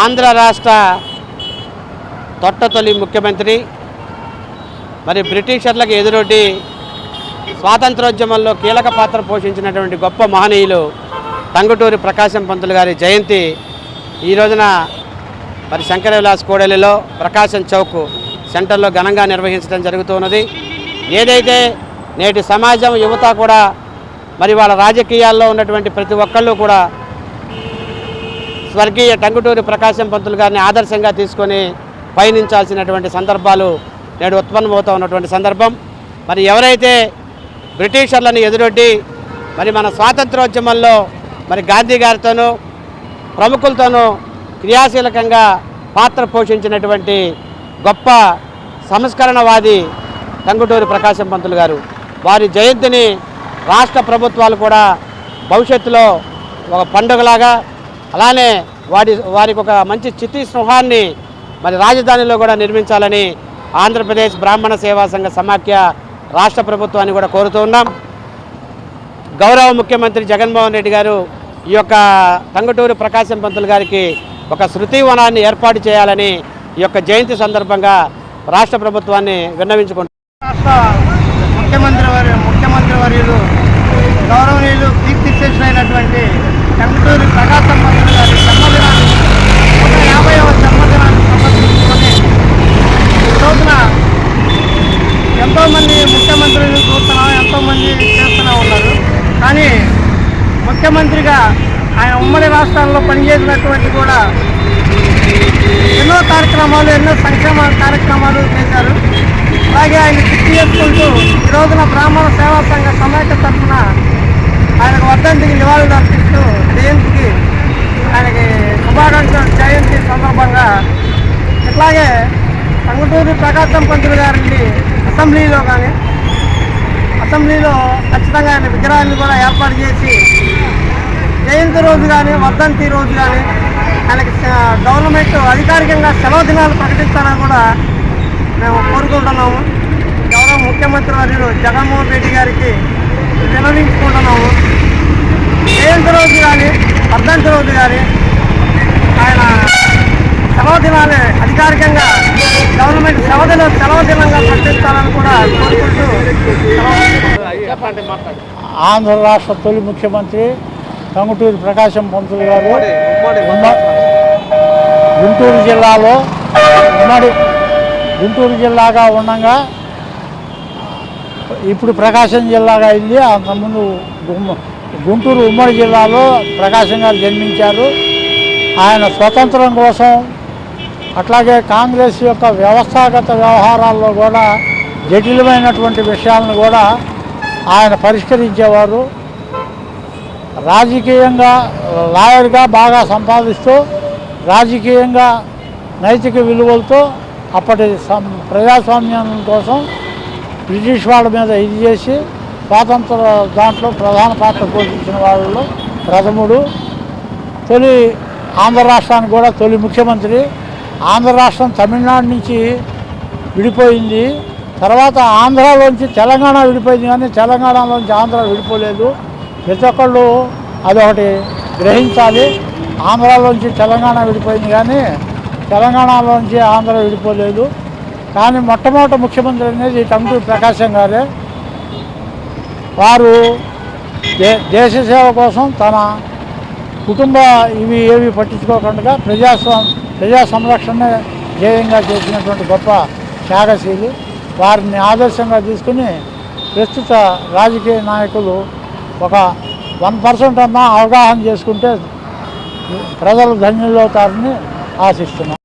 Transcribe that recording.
ఆంధ్ర రాష్ట్ర తొట్టతొలి ముఖ్యమంత్రి మరి బ్రిటిషర్లకు ఎదురొడ్డి స్వాతంత్రోద్యమంలో కీలక పాత్ర పోషించినటువంటి గొప్ప మహనీయులు టంగుటూరి ప్రకాశం పంతులు గారి జయంతి ఈ రోజున మరి శంకర విలాస్ కోడలిలో ప్రకాశం చౌక్ సెంటర్లో ఘనంగా నిర్వహించడం జరుగుతున్నది. ఏదైతే నేటి సమాజం యువత కూడా మరి వాళ్ళ రాజకీయాల్లో ఉన్నటువంటి ప్రతి ఒక్కళ్ళు కూడా స్వర్గీయ టంగుటూరి ప్రకాశం పంతులు గారిని ఆదర్శంగా తీసుకొని పయనించాల్సినటువంటి సందర్భాలు నేడు ఉత్పన్నమవుతూ ఉన్నటువంటి సందర్భం. మరి ఎవరైతే బ్రిటిషర్లను ఎదురొడ్డి మరి మన స్వాతంత్రోద్యమంలో మరి గాంధీ గారితోనూ ప్రముఖులతోనూ క్రియాశీలకంగా పాత్ర పోషించినటువంటి గొప్ప సంస్కరణవాది టంగుటూరి ప్రకాశం పంతులు గారు. వారి జయంతిని రాష్ట్ర ప్రభుత్వాలు కూడా భవిష్యత్తులో ఒక పండుగలాగా అలానే వారి వారికి ఒక మంచి చిత్తి స్పృహాన్ని మరి రాజధానిలో కూడా నిర్మించాలని ఆంధ్రప్రదేశ్ బ్రాహ్మణ సేవా సంఘ సమాఖ్య రాష్ట్ర ప్రభుత్వాన్ని కూడా కోరుతూ ఉన్నాం. గౌరవ ముఖ్యమంత్రి జగన్మోహన్ రెడ్డి గారు ఈ యొక్క టంగుటూరి ప్రకాశం పంతులు గారికి ఒక శృతి వనాన్ని ఏర్పాటు చేయాలని ఈ యొక్క జయంతి సందర్భంగా రాష్ట్ర ప్రభుత్వాన్ని విన్నవించుకుంటున్నారు రాష్ట్ర ముఖ్యమంత్రి వారి ముఖ్యమంత్రి వర్యులు గౌరవనీయులు కీర్తిశేషులైనటువంటి టంగుటూరి ప్రకాశం ముఖ్యమంత్రిగా ఆయన ఉమ్మడి రాష్ట్రాల్లో పనిచేసినటువంటి కూడా ఎన్నో కార్యక్రమాలు ఎన్నో సంక్షేమ కార్యక్రమాలు చేశారు. అలాగే ఆయన గుర్తు చేసుకుంటూ ఈ రోజున బ్రాహ్మణ సేవా సంఘ సమైక్య తరఫున ఆయనకు వర్ధంతికి నివాళులు అర్పిస్తూ జయంతికి ఆయనకి శుభాకాంక్షలు జయంతి సందర్భంగా ఇట్లాగే టంగుటూరి ప్రకాశం పంతులు గారిని అసెంబ్లీలో కానీ అసెంబ్లీలో ఖచ్చితంగా ఆయన విగ్రహాన్ని కూడా ఏర్పాటు చేసి జయంతి రోజు కానీ వర్ధంతి రోజు కానీ ఆయనకి గవర్నమెంట్ అధికారికంగా సెలవు దినాలు ప్రకటిస్తారని కూడా మేము కోరుకుంటున్నాము. గౌరవ ముఖ్యమంత్రి వర్యులు జగన్మోహన్ రెడ్డి గారికి వినవించుకుంటున్నాము. జయంతి రోజు కానీ వర్ధంతి రోజు కానీ ఆయన సెలవు దినాలు అధికారికంగా గవర్నమెంట్ సెలవు దిన సెలవు దినంగా ప్రకటిస్తారని కూడా కోరుకుంటూ ఆంధ్ర రాష్ట్ర తొలి ముఖ్యమంత్రి టంగుటూరి ప్రకాశం పంతులు గారు గుంటూరు జిల్లాలో ఉమ్మడి గుంటూరు జిల్లాగా ఉండగా ఇప్పుడు ప్రకాశం జిల్లాగా అయింది. అంతకుముందు గుంటూరు ఉమ్మడి జిల్లాలో ప్రకాశం గారు జన్మించారు. ఆయన స్వతంత్రం కోసం అట్లాగే కాంగ్రెస్ యొక్క వ్యవస్థాగత వ్యవహారాల్లో కూడా జటిలమైనటువంటి విషయాలను కూడా ఆయన పరిష్కరించేవారు. రాజకీయంగా లాయర్గా బాగా సంపాదిస్తూ రాజకీయంగా నైతిక విలువలతో అప్పటి సం ప్రజాస్వామ్యం కోసం బ్రిటిష్ వాళ్ళ మీద ఇది చేసి స్వాతంత్ర దాంట్లో ప్రధాన పాత్ర పోషించిన వాళ్ళలో ప్రథముడు తొలి ఆంధ్ర రాష్ట్రానికి కూడా తొలి ముఖ్యమంత్రి. ఆంధ్ర రాష్ట్రం తమిళనాడు నుంచి విడిపోయింది. తర్వాత ఆంధ్రాలోంచి తెలంగాణ విడిపోయింది కానీ తెలంగాణలోంచి ఆంధ్ర విడిపోలేదు. ప్రతి ఒక్కళ్ళు అదొకటి గ్రహించాలి. ఆంధ్రాలోంచి తెలంగాణ విడిపోయింది కానీ తెలంగాణలోంచి ఆంధ్ర విడిపోలేదు. కానీ మొట్టమొదటి ముఖ్యమంత్రి అనేది టంగుటూరి ప్రకాశం గారే. వారు దే దేశ సేవ కోసం తన కుటుంబ ఇవి ఏవి పట్టించుకోకుండా ప్రజాస్వామ్ ప్రజా సంరక్షణ ధ్యేయంగా చేసినటువంటి గొప్ప త్యాగశీలి. వారిని ఆదర్శంగా తీసుకుని ప్రస్తుత రాజకీయ నాయకులు ఒక వన్ పర్సెంట్ అన్నా అవగాహన చేసుకుంటే ప్రజలు ధన్యులవుతారని ఆశిస్తున్నాం.